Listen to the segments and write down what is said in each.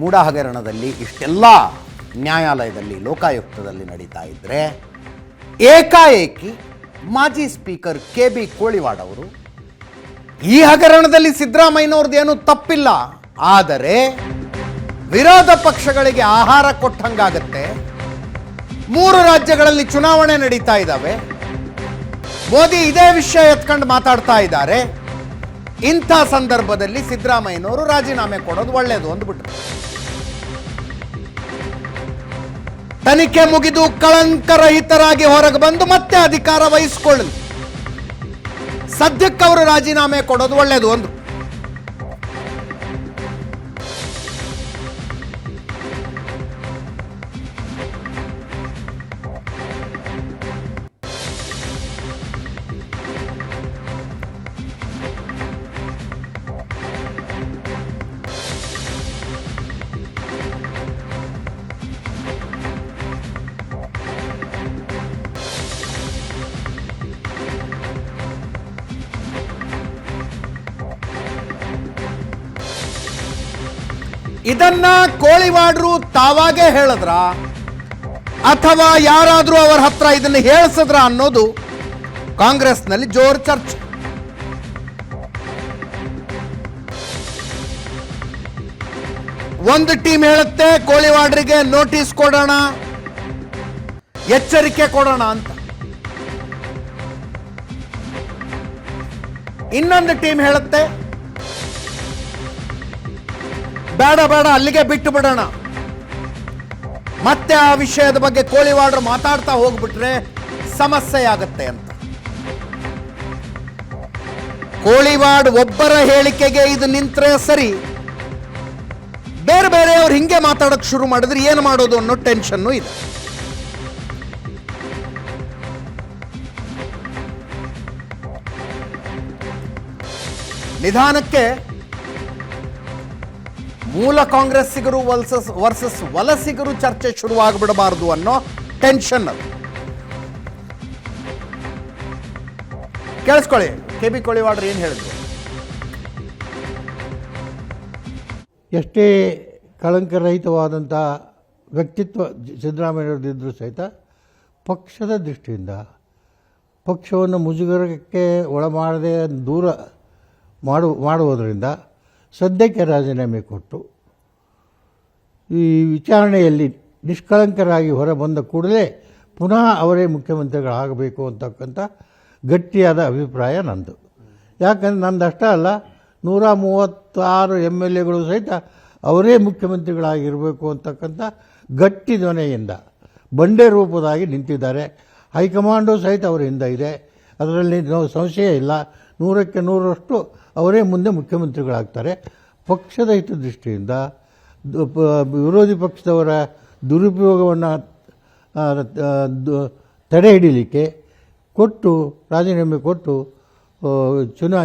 ಮೂಡ ಹಗರಣದಲ್ಲಿ ಇಷ್ಟೆಲ್ಲ ನ್ಯಾಯಾಲಯದಲ್ಲಿ, ಲೋಕಾಯುಕ್ತದಲ್ಲಿ ನಡೀತಾ ಇದ್ದರೆ ಏಕಾಏಕಿ ಮಾಜಿ ಸ್ಪೀಕರ್ ಕೆ ಬಿ ಕೋಳಿವಾಡ್ ಅವರು ಈ ಹಗರಣದಲ್ಲಿ ಏನು ತಪ್ಪಿಲ್ಲ. ಆದರೆ ವಿರೋಧ ಪಕ್ಷಗಳಿಗೆ ಆಹಾರ ಕೊಟ್ಟಂಗಾಗತ್ತೆ. ಮೂರು ರಾಜ್ಯಗಳಲ್ಲಿ ಚುನಾವಣೆ ನಡೀತಾ ಇದ್ದಾವೆ ಮೋದಿ ಇದೇ ವಿಷಯ ಎತ್ಕೊಂಡು ಮಾತಾಡ್ತಾ ಇದ್ದಾರೆ. ಇಂಥ ಸಂದರ್ಭದಲ್ಲಿ ಸಿದ್ದರಾಮಯ್ಯನವರು ರಾಜೀನಾಮೆ ಕೊಡೋದು ಒಳ್ಳೆಯದು ಅಂದ್ಬಿಟ್ರು. ತನಿಖೆ ಮುಗಿದು ಕಳಂಕರಹಿತರಾಗಿ ಹೊರಗೆ ಬಂದು ಮತ್ತೆ ಅಧಿಕಾರ ವಹಿಸಿಕೊಳ್ಳಲಿ. ಸದ್ಯಕ್ಕೆ ಅವರು ರಾಜೀನಾಮೆ ಕೊಡೋದು ಒಳ್ಳೆಯದು ಅಂದ್ರು. ಇದನ್ನ ಕೋಳಿವಾಡ್ರು ತಾವಾಗೇ ಹೇಳಿದ್ರ? ಅಥವಾ ಯಾರಾದರೂ ಅವರ ಹತ್ರ ಇದನ್ನ ಹೇಳಿಸಿದ್ರ ಅನ್ನೋದು ಕಾಂಗ್ರೆಸ್ನಲ್ಲಿ ಜೋರ್ ಚರ್ಚೆ. ಒಂದು ಟೀಮ್ ಹೇಳುತ್ತೆ, ಕೋಳಿವಾಡ್ರಿಗೆ ನೋಟಿಸ್ ಕೊಡೋಣ, ಎಚ್ಚರಿಕೆ ಕೊಡೋಣ ಅಂತ. ಇನ್ನೊಂದು ಟೀಮ್ ಹೇಳುತ್ತೆ ಬೇಡ ಬೇಡ, ಅಲ್ಲಿಗೆ ಬಿಟ್ಟು ಬಿಡೋಣ. ಮತ್ತೆ ಆ ವಿಷಯದ ಬಗ್ಗೆ ಕೋಳಿವಾಡ್ರು ಮಾತಾಡ್ತಾ ಹೋಗ್ಬಿಟ್ರೆ ಸಮಸ್ಯೆ ಆಗತ್ತೆ ಅಂತ. ಕೋಳಿವಾಡ್ ಒಬ್ಬರ ಹೇಳಿಕೆಗೆ ಇದು ನಿಂತ್ರೆ ಸರಿ. ಬೇರೆ ಬೇರೆಯವ್ರು ಹಿಂಗೆ ಮಾತಾಡಕ್ ಶುರು ಮಾಡಿದ್ರೆ ಏನು ಮಾಡೋದು ಅನ್ನೋ ಟೆನ್ಷನ್ನು ಇದೆ. ನಿಧಾನಕ್ಕೆ ಮೂಲ ಕಾಂಗ್ರೆಸ್ಸಿಗರು ವಲ್ಸಸ್ ವರ್ಸಸ್ ವಲಸಿಗರು ಚರ್ಚೆ ಶುರುವಾಗಿಬಿಡಬಾರದು ಅನ್ನೋ ಟೆನ್ಷನ್ ಅದು. ಕೇಳಿಸ್ಕೊಳ್ಳಿ, ಕೆ ಬಿ ಕೋಳಿವಾಡ್ರು ಏನು ಹೇಳಿದ್ರು? ಎಷ್ಟೇ ಕಳಂಕರಹಿತವಾದಂಥ ವ್ಯಕ್ತಿತ್ವ ಸಿದ್ದರಾಮಯ್ಯವ್ರದ್ದಿದ್ದರೂ ಸಹಿತ ಪಕ್ಷದ ದೃಷ್ಟಿಯಿಂದ ಪಕ್ಷವನ್ನು ಮುಜುಗರಕ್ಕೆ ಒಳಮಾಡದೆ ದೂರ ಮಾಡು ಮಾಡುವುದರಿಂದ ಸದ್ಯಕ್ಕೆ ರಾಜೀನಾಮೆ ಕೊಟ್ಟು ಈ ವಿಚಾರಣೆಯಲ್ಲಿ ನಿಷ್ಕಳಂಕರಾಗಿ ಹೊರಬಂದ ಕೂಡಲೇ ಪುನಃ ಅವರೇ ಮುಖ್ಯಮಂತ್ರಿಗಳಾಗಬೇಕು ಅಂತಕ್ಕಂಥ ಗಟ್ಟಿಯಾದ ಅಭಿಪ್ರಾಯ ನಂದು. ಯಾಕಂದ್ರೆ ನಂದಷ್ಟೇ ಅಲ್ಲ, ನೂರ ಮೂವತ್ತಾರು ಎಂ ಎಲ್ ಎಗಳು ಸಹಿತ ಅವರೇ ಮುಖ್ಯಮಂತ್ರಿಗಳಾಗಿರಬೇಕು ಅಂತಕ್ಕಂಥ ಗಟ್ಟಿ ಧ್ವನಿಯಿಂದ, ಬಂಡೆ ರೂಪದಾಗಿ ನಿಂತಿದ್ದಾರೆ. ಹೈಕಮಾಂಡು ಸಹಿತ ಅವರ ಹಿಂದೆ ಇದೆ. ಅದರಲ್ಲಿ ನಾವು ಸಂಶಯ ಇಲ್ಲ. ನೂರಕ್ಕೆ ನೂರರಷ್ಟು ಅವರೇ ಮುಂದೆ ಮುಖ್ಯಮಂತ್ರಿಗಳಾಗ್ತಾರೆ. ಪಕ್ಷದ ಹಿತದೃಷ್ಟಿಯಿಂದ ವಿರೋಧಿ ಪಕ್ಷದವರ ದುರುಪಯೋಗವನ್ನು ತಡೆ ಹಿಡೀಲಿಕ್ಕೆ ಕೊಟ್ಟು, ರಾಜೀನಾಮೆ ಕೊಟ್ಟು ಚುನಾವ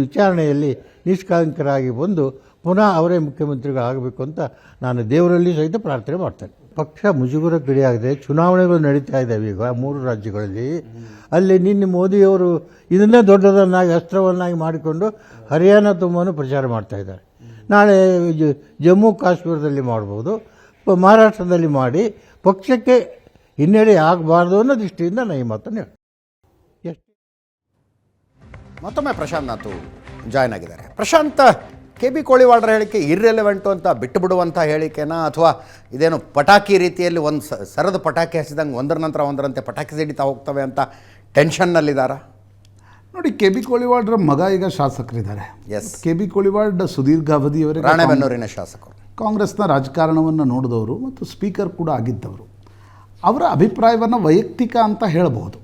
ವಿಚಾರಣೆಯಲ್ಲಿ ನಿಷ್ಕಳಂಕರಾಗಿ ಬಂದು ಪುನಃ ಅವರೇ ಮುಖ್ಯಮಂತ್ರಿಗಳಾಗಬೇಕು ಅಂತ ನಾನು ದೇವರಲ್ಲಿ ಸಹಿತ ಪ್ರಾರ್ಥನೆ ಮಾಡ್ತೇನೆ. ಪಕ್ಷ ಮುಜುಗರಕ್ಕಿಡೆಯಾಗಿದೆ ಚುನಾವಣೆಗಳು ನಡೀತಾ ಇದ್ದಾವೆ ಈಗ ಮೂರು ರಾಜ್ಯಗಳಲ್ಲಿ. ಅಲ್ಲಿ ನಿನ್ನೆ ಮೋದಿಯವರು ಇದನ್ನೇ ದೊಡ್ಡದನ್ನಾಗಿ, ಅಸ್ತ್ರವನ್ನಾಗಿ ಮಾಡಿಕೊಂಡು ಹರಿಯಾಣ ತುಂಬಾನು ಪ್ರಚಾರ ಮಾಡ್ತಾ ಇದ್ದಾರೆ. ನಾಳೆ ಜಮ್ಮು ಕಾಶ್ಮೀರದಲ್ಲಿ ಮಾಡ್ಬೋದು ಮಹಾರಾಷ್ಟ್ರದಲ್ಲಿ ಮಾಡಿ, ಪಕ್ಷಕ್ಕೆ ಹಿನ್ನಡೆ ಆಗಬಾರ್ದು ಅನ್ನೋ ದೃಷ್ಟಿಯಿಂದ ನಾನು ಈ ಮಾತನ್ನು ಮತ್ತೊಮ್ಮೆ ಪ್ರಶಾಂತ್ ನಾಥು ಜಾಯ್ನ್ ಆಗಿದ್ದಾರೆ. ಪ್ರಶಾಂತ್ ಕೆ ಬಿ ಕೋಳಿವಾಡ್ರ ಹೇಳಿಕೆ ಇರ್ರೆಲೆವೆಂಟು ಅಂತ ಬಿಟ್ಟು ಬಿಡುವಂಥ ಹೇಳಿಕೆನಾ? ಅಥವಾ ಇದೇನು ಪಟಾಕಿ ರೀತಿಯಲ್ಲಿ ಒಂದು ಸ- ಸರದ ಪಟಾಕಿ ಹಚ್ಚಿದಂಗೆ ಒಂದರ ನಂತರ ಒಂದರಂತೆ ಪಟಾಕಿ ಸಿಡಿತಾ ಹೋಗ್ತವೆ ಅಂತ ಟೆನ್ಷನ್ನಲ್ಲಿದ್ದಾರಾ ನೋಡಿ ಕೆ ಬಿ ಕೋಳಿವಾಡ್ರ ಮಗ ಈಗ ಶಾಸಕರಿದ್ದಾರೆ. ಎಸ್ ಕೆ ಬಿ ಕೋಳಿವಾಡ್ ಸುದೀರ್ಘ ಅವಧಿಯವರೇ ರಾಣೆಬೆನ್ನೂರಿನ ಶಾಸಕರು. ಕಾಂಗ್ರೆಸ್ನ ರಾಜಕಾರಣವನ್ನು ನೋಡಿದವರು ಮತ್ತು ಸ್ಪೀಕರ್ ಕೂಡ ಆಗಿದ್ದವರು. ಅವರ ಅಭಿಪ್ರಾಯವನ್ನು ವೈಯಕ್ತಿಕ ಅಂತ ಹೇಳಬಹುದು.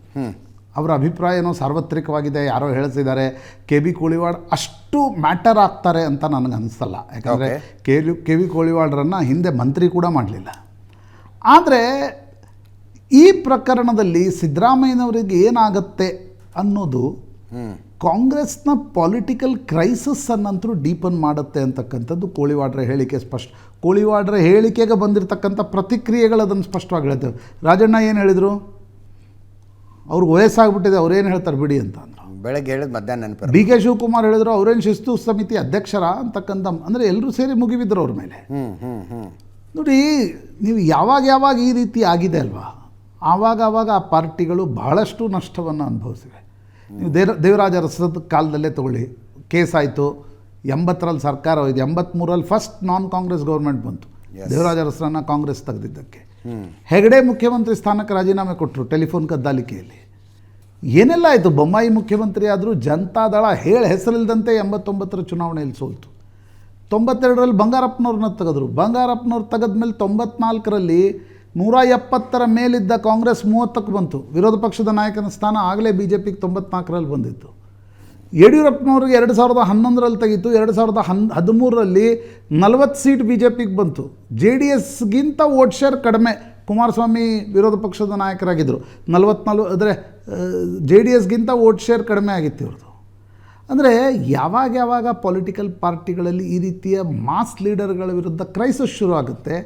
ಅವರ ಅಭಿಪ್ರಾಯನೂ ಸಾರ್ವತ್ರಿಕವಾಗಿದೆ. ಯಾರೋ ಹೇಳ್ತಿದ್ದಾರೆ ಕೆ ಬಿ ಕೋಳಿವಾಡ್ ಅಷ್ಟು ಮ್ಯಾಟರ್ ಆಗ್ತಾರೆ ಅಂತ ನನಗೆ ಅನಿಸಲ್ಲ. ಯಾಕಂದರೆ. ಕೆ ಕೆ ವಿ ಕೋಳಿವಾಡ್ರನ್ನು ಹಿಂದೆ ಮಂತ್ರಿ ಕೂಡ ಮಾಡಲಿಲ್ಲ. ಆದರೆ ಈ ಪ್ರಕರಣದಲ್ಲಿ ಸಿದ್ದರಾಮಯ್ಯನವರಿಗೆ ಏನಾಗತ್ತೆ ಅನ್ನೋದು ಕಾಂಗ್ರೆಸ್ನ ಪೊಲಿಟಿಕಲ್ ಕ್ರೈಸಿಸ್ ಅನ್ನಂತರೂ ಡೀಪನ್ ಮಾಡುತ್ತೆ ಅಂತಕ್ಕಂಥದ್ದು ಕೋಳಿವಾಡ್ರ ಹೇಳಿಕೆ ಸ್ಪಷ್ಟ. ಕೋಳಿವಾಡ್ರ ಹೇಳಿಕೆಗೆ ಬಂದಿರತಕ್ಕಂಥ ಪ್ರತಿಕ್ರಿಯೆಗಳು ಅದನ್ನು ಸ್ಪಷ್ಟವಾಗಿ ಹೇಳ್ತೇವೆ. ರಾಜಣ್ಣ ಏನು ಹೇಳಿದರು? ಅವ್ರಿಗೆ ವಯಸ್ಸಾಗ್ಬಿಟ್ಟಿದೆ ಅವ್ರೇನು ಹೇಳ್ತಾರೆ ಬಿಡಿ ಅಂತ ಅಂದರು. ಬೆಳಗ್ಗೆ ಹೇಳಿದ ಮಧ್ಯಾಹ್ನ ನೆನಪು ಡಿ ಕೆ ಶಿವಕುಮಾರ್ ಹೇಳಿದ್ರು ಅವ್ರೇನು ಶಿಸ್ತು ಸಮಿತಿ ಅಧ್ಯಕ್ಷರ ಅಂತಕ್ಕಂಥ ಅಂದರೆ ಎಲ್ಲರೂ ಸೇರಿ ಮುಗಿಬಿದ್ರು ಅವ್ರ ಮೇಲೆ. ನೋಡಿ ನೀವು ಯಾವಾಗ ಯಾವಾಗ ಈ ರೀತಿ ಆಗಿದೆ ಅಲ್ವಾ? ಆವಾಗ ಆವಾಗ ಆ ಪಾರ್ಟಿಗಳು ಬಹಳಷ್ಟು ನಷ್ಟವನ್ನು ಅನುಭವಿಸಿವೆ. ನೀವು ದೇವ ದೇವರಾಜ ಅರಸದ ಕಾಲದಲ್ಲೇ ತಗೊಳ್ಳಿ. ಕೇಸ್ ಆಯಿತು ಎಂಬತ್ತರಲ್ಲಿ ಸರ್ಕಾರ ಹೋಯ್ತು ಎಂಬತ್ತ್ಮೂರಲ್ಲಿ ಫಸ್ಟ್ ನಾನ್ ಕಾಂಗ್ರೆಸ್ ಗೌರ್ಮೆಂಟ್ ಬಂತು. ದೇವರಾಜ ಅರಸರನ್ನ ಕಾಂಗ್ರೆಸ್ ತೆಗೆದಿದ್ದಕ್ಕೆ. ಹೆಗಡೆ ಮುಖ್ಯಮಂತ್ರಿ ಸ್ಥಾನಕ್ಕೆ ರಾಜೀನಾಮೆ ಕೊಟ್ಟರು ಟೆಲಿಫೋನ್ ಕದ್ದಾಲಿಕೆಯಲ್ಲಿ. ಏನೆಲ್ಲ ಆಯಿತು? ಬೊಮ್ಮಾಯಿ ಮುಖ್ಯಮಂತ್ರಿ ಆದರೂ ಜನತಾದಳ ಹೇಳಿ ಹೆಸರಿಲ್ಲದಂತೆ ಎಂಬತ್ತೊಂಬತ್ತರ ಚುನಾವಣೆಯಲ್ಲಿ ಸೋಲ್ತು ತೊಂಬತ್ತೆರಡರಲ್ಲಿ ಬಂಗಾರಪ್ಪನವ್ರನ್ನ ತೆಗೆದ್ರು. ಬಂಗಾರಪ್ಪನವ್ರು ತೆಗೆದ್ಮೇಲೆ ತೊಂಬತ್ನಾಲ್ಕರಲ್ಲಿ ನೂರ ಎಪ್ಪತ್ತರ ಮೇಲಿದ್ದ ಕಾಂಗ್ರೆಸ್ ಮೂವತ್ತಕ್ಕೆ ಬಂತು. ವಿರೋಧ ಪಕ್ಷದ ನಾಯಕನ ಸ್ಥಾನ ಆಗಲೇ ಬಿ ಜೆ ಪಿಗೆ ತೊಂಬತ್ನಾಲ್ಕರಲ್ಲಿ ಬಂದಿತ್ತು. ಯಡಿಯೂರಪ್ಪನವ್ರಿಗೆ ಎರಡು ಸಾವಿರದ ಹನ್ನೊಂದರಲ್ಲಿ ತೆಗೀತು ಎರಡು ಸಾವಿರದ ಹನ್ ಹದಿಮೂರರಲ್ಲಿ ನಲವತ್ತು ಸೀಟ್ ಬಿ ಜೆ ಪಿಗೆ ಬಂತು. ಜೆ ಡಿ ಎಸ್ಗಿಂತ ವೋಟ್ ಶೇರ್ ಕಡಿಮೆ ಕುಮಾರಸ್ವಾಮಿ ವಿರೋಧ ಪಕ್ಷದ ನಾಯಕರಾಗಿದ್ದರು ನಲವತ್ನಾಲ್ಕು ಅಂದರೆ ಜೆ ಡಿ ಎಸ್ಗಿಂತ ವೋಟ್ ಶೇರ್ ಕಡಿಮೆ ಆಗಿತ್ತು ಇವ್ರದ್ದು. ಅಂದರೆ ಯಾವಾಗ ಯಾವಾಗ ಪೊಲಿಟಿಕಲ್ ಪಾರ್ಟಿಗಳಲ್ಲಿ ಈ ರೀತಿಯ ಮಾಸ್ ಲೀಡರ್ಗಳ ವಿರುದ್ಧ ಕ್ರೈಸಿಸ್ ಶುರು ಆಗುತ್ತೆ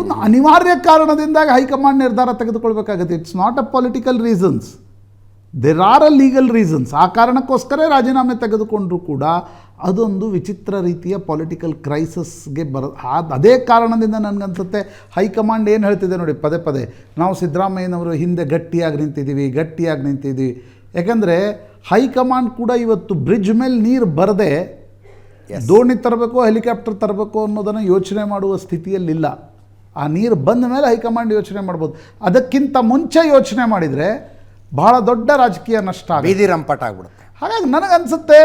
ಒಂದು ಅನಿವಾರ್ಯ ಕಾರಣದಿಂದಾಗಿ ಹೈಕಮಾಂಡ್ ನಿರ್ಧಾರ ತೆಗೆದುಕೊಳ್ಬೇಕಾಗುತ್ತೆ. It's not a political reasons there are a legal reasons ಆ ಕಾರಣಕ್ಕೋಸ್ಕರ ರಾಜೀನಾಮೆ ತೆಗೆದುಕೊಂಡ್ರೂ ಕೂಡ ಅದೊಂದು ವಿಚಿತ್ರ ರೀತಿಯ ಪೊಲಿಟಿಕಲ್ ಕ್ರೈಸಿಸ್ಗೆ ಬರ ಅದೇ ಕಾರಣದಿಂದ ನನಗನ್ಸುತ್ತೆ. ಹೈಕಮಾಂಡ್ ಏನು ಹೇಳ್ತಿದೆ ನೋಡಿ ಪದೇ ಪದೇ. ನಾವು ಸಿದ್ದರಾಮಯ್ಯನವರು ಹಿಂದೆ ಗಟ್ಟಿಯಾಗಿ ನಿಂತಿದ್ದೀವಿ ಗಟ್ಟಿಯಾಗಿ ನಿಂತಿದ್ದೀವಿ. ಯಾಕಂದರೆ ಹೈಕಮಾಂಡ್ ಕೂಡ ಇವತ್ತು ಬ್ರಿಡ್ಜ್ ಮೇಲೆ ನೀರು ಬರದೆ ದೋಣಿ ತರಬೇಕು ಹೆಲಿಕಾಪ್ಟರ್ ತರಬೇಕು ಅನ್ನೋದನ್ನು ಯೋಚನೆ ಮಾಡುವ ಸ್ಥಿತಿಯಲ್ಲಿಲ್ಲ. ಆ ನೀರು ಬಂದ ಮೇಲೆ ಹೈಕಮಾಂಡ್ ಯೋಚನೆ ಮಾಡ್ಬೋದು. ಅದಕ್ಕಿಂತ ಮುಂಚೆ ಯೋಚನೆ ಮಾಡಿದರೆ ಬಹಳ ದೊಡ್ಡ ರಾಜಕೀಯ ನಷ್ಟ ಬೀದಿ ರಂಪಾಟ ಆಗ್ಬಿಡುತ್ತೆ. ಹಾಗಾಗಿ ನನಗನ್ಸುತ್ತೆ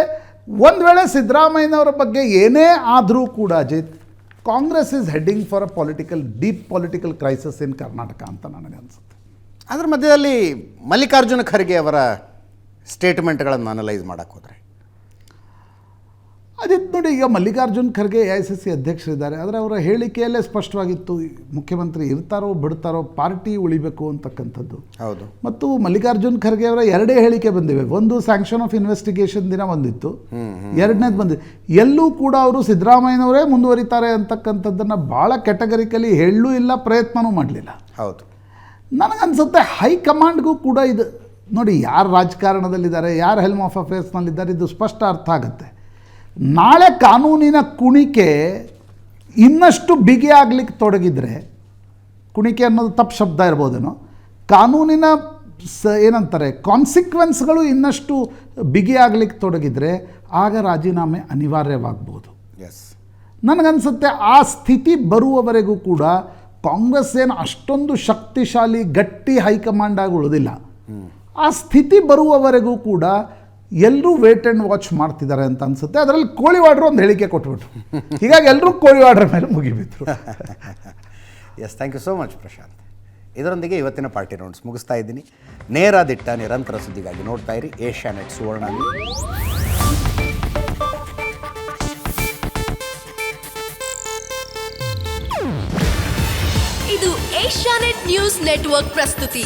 ಒಂದು ವೇಳೆ ಸಿದ್ದರಾಮಯ್ಯನವರ ಬಗ್ಗೆ ಏನೇ ಆದರೂ ಕೂಡ Ajit Congress is heading for a political deep political crisis in Karnataka ಅಂತ ನನಗನ್ಸುತ್ತೆ. ಅದ್ರ ಮಧ್ಯದಲ್ಲಿ ಮಲ್ಲಿಕಾರ್ಜುನ ಖರ್ಗೆ ಅವರ ಸ್ಟೇಟ್ಮೆಂಟ್ಗಳನ್ನು ಅನಲೈಸ್ ಮಾಡೋಕ್ಕೆ ಹೋದರೆ ಅಜಿತ್ ನೋಡಿ ಈಗ Mallikarjun Kharge A I C C ಅಧ್ಯಕ್ಷರಿದ್ದಾರೆ. ಆದರೆ ಅವರ ಹೇಳಿಕೆಯಲ್ಲೇ ಸ್ಪಷ್ಟವಾಗಿತ್ತು ಮುಖ್ಯಮಂತ್ರಿ ಇರ್ತಾರೋ ಬಿಡ್ತಾರೋ ಪಾರ್ಟಿ ಉಳಿಬೇಕು ಅಂತಕ್ಕಂಥದ್ದು. ಹೌದು. ಮತ್ತು ಮಲ್ಲಿಕಾರ್ಜುನ್ ಖರ್ಗೆ ಅವರ ಎರಡೇ ಹೇಳಿಕೆ ಬಂದಿವೆ. ಒಂದು ಸ್ಯಾಂಕ್ಷನ್ ಆಫ್ ಇನ್ವೆಸ್ಟಿಗೇಷನ್ ದಿನ ಬಂದಿತ್ತು. ಎರಡನೇದು ಬಂದಿದೆ ಎಲ್ಲೂ ಕೂಡ ಅವರು ಸಿದ್ದರಾಮಯ್ಯನವರೇ ಮುಂದುವರಿತಾರೆ ಅಂತಕ್ಕಂಥದ್ದನ್ನು ಭಾಳ ಕ್ಯಾಟಗರಿಕಲಿ ಹೇಳಲೂ ಇಲ್ಲ ಪ್ರಯತ್ನವೂ ಮಾಡಲಿಲ್ಲ. ಹೌದು. ನನಗನ್ಸುತ್ತೆ ಹೈಕಮಾಂಡ್ಗೂ ಕೂಡ ಇದು ನೋಡಿ ಯಾರು ರಾಜಕಾರಣದಲ್ಲಿದ್ದಾರೆ ಯಾರು ಹೆಲ್ಮ್ ಆಫ್ ಅಫೇರ್ಸ್ನಲ್ಲಿದ್ದಾರೆ ಇದು ಸ್ಪಷ್ಟ ಅರ್ಥ ಆಗುತ್ತೆ. ನಾಳೆ ಕಾನೂನಿನ ಕುಣಿಕೆ ಇನ್ನಷ್ಟು ಬಿಗಿ ತೊಡಗಿದರೆ ಕುಣಿಕೆ ಅನ್ನೋದು ತಪ್ಪು ಶಬ್ದ ಇರ್ಬೋದೇನೋ ಕಾನೂನಿನ ಸ ಏನಂತಾರೆ ಕಾನ್ಸಿಕ್ವೆನ್ಸ್ಗಳು ಇನ್ನಷ್ಟು ಬಿಗಿಯಾಗಲಿಕ್ಕೆ ತೊಡಗಿದರೆ ತೊಡಗಿದ್ರೆ ಆಗ ರಾಜೀನಾಮೆ ಅನಿವಾರ್ಯವಾಗ್ಬೋದು. ಎಸ್ ನನಗನ್ಸುತ್ತೆ ಆ ಸ್ಥಿತಿ ಬರುವವರೆಗೂ ಕೂಡ ಕಾಂಗ್ರೆಸ್ ಏನು ಅಷ್ಟೊಂದು ಶಕ್ತಿಶಾಲಿ ಗಟ್ಟಿ ಹೈಕಮಾಂಡ್ ಆಗಿ ಉಳಿದಿಲ್ಲ. ಆ ಸ್ಥಿತಿ ಬರುವವರೆಗೂ ಕೂಡ ಎಲ್ಲರೂ ವೇಟ್ ಆ್ಯಂಡ್ ವಾಚ್ ಮಾಡ್ತಿದ್ದಾರೆ ಅಂತ ಅನ್ಸುತ್ತೆ. ಅದರಲ್ಲಿ ಕೋಳಿವಾಡ್ರು ಒಂದು ಹೇಳಿಕೆ ಕೊಟ್ಬಿಟ್ರು. ಹೀಗಾಗಿ ಎಲ್ಲರೂ ಕೋಳಿವಾಡ್ರ ಮೇಲೆ ಮುಗಿಬಿದ್ರು yes thank you so much Prashanth. ಇದರೊಂದಿಗೆ ಇವತ್ತಿನ ಪಾರ್ಟಿ ರೌಂಡ್ಸ್ ಮುಗಿಸ್ತಾ ಇದ್ದೀನಿ. ನೇರ ದಿಟ್ಟ ನಿರಂತರ ಸುದ್ದಿಗಾಗಿ ನೋಡ್ತಾ ಇರಿ. ಏಷ್ಯಾ ನೆಟ್ ಸುವರ್ಣ. ಇದು ಏಷ್ಯಾನೆಟ್ ನ್ಯೂಸ್ ನೆಟ್ವರ್ಕ್ ಪ್ರಸ್ತುತಿ.